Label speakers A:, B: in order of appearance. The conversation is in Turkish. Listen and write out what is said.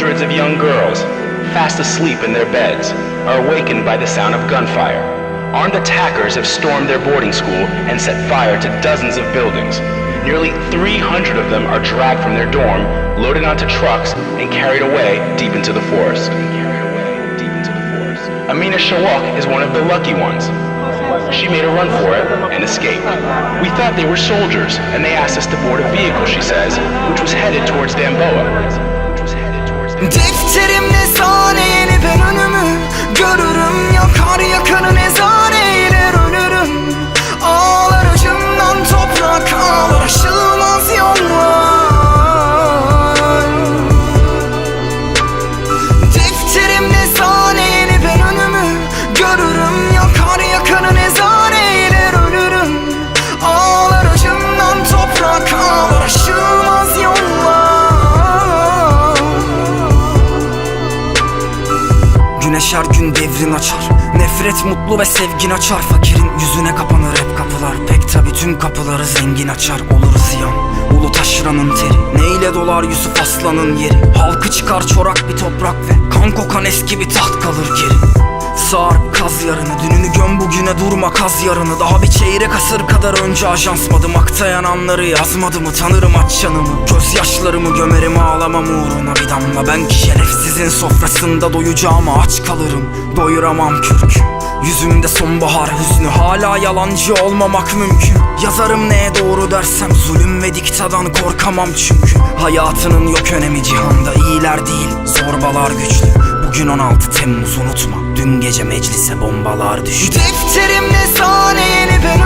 A: Hundreds of young girls, fast asleep in their beds, are awakened by the sound of gunfire. Armed attackers have stormed their boarding school and set fire to dozens of buildings. Nearly 300 of them are dragged from their dorm, loaded onto trucks, and carried away deep into the forest. Amina Shawak is one of the lucky ones. She made a run for it and escaped. We thought they were soldiers, and they asked us to board a vehicle, she says, which was headed towards Damboa.
B: Defterimde sahneni ben önümü görürüm Yakar Güneş her gün devrin açar. Nefret mutlu ve sevgin açar. Fakirin yüzüne kapanır hep kapılar. Pek tabi tüm kapıları zengin açar. Olur ziyan. Ulu taşranın teri. Neyle dolar Yusuf Aslan'ın yeri? Halkı çıkar çorak bir toprak ve Kan kokan eski bir taht kalır geri Sağır kaz yarını Dününü göm bugüne durma kaz yarını. Daha bir çeyrek asır kadar önce ajansmadım Aktayan anları yazmadı mı? Tanırım aç canımı Gözyaşlarımı gömerim ağlamam uğruna bir damla. Ben ki şerefsizin sofrasında doyacağıma aç kalırım Doyuramam kürkü Yüzümde sonbahar hüznü hala yalancı olmamak mümkün. Yazarım neye doğru dersem zulüm ve diktadan korkamam çünkü. Hayatının yok önemi cihanda iyiler değil zorbalar güçlü Bugün 16 Temmuz unutma. Dün gece meclise bombalar düştü. Defterimde sahneni ben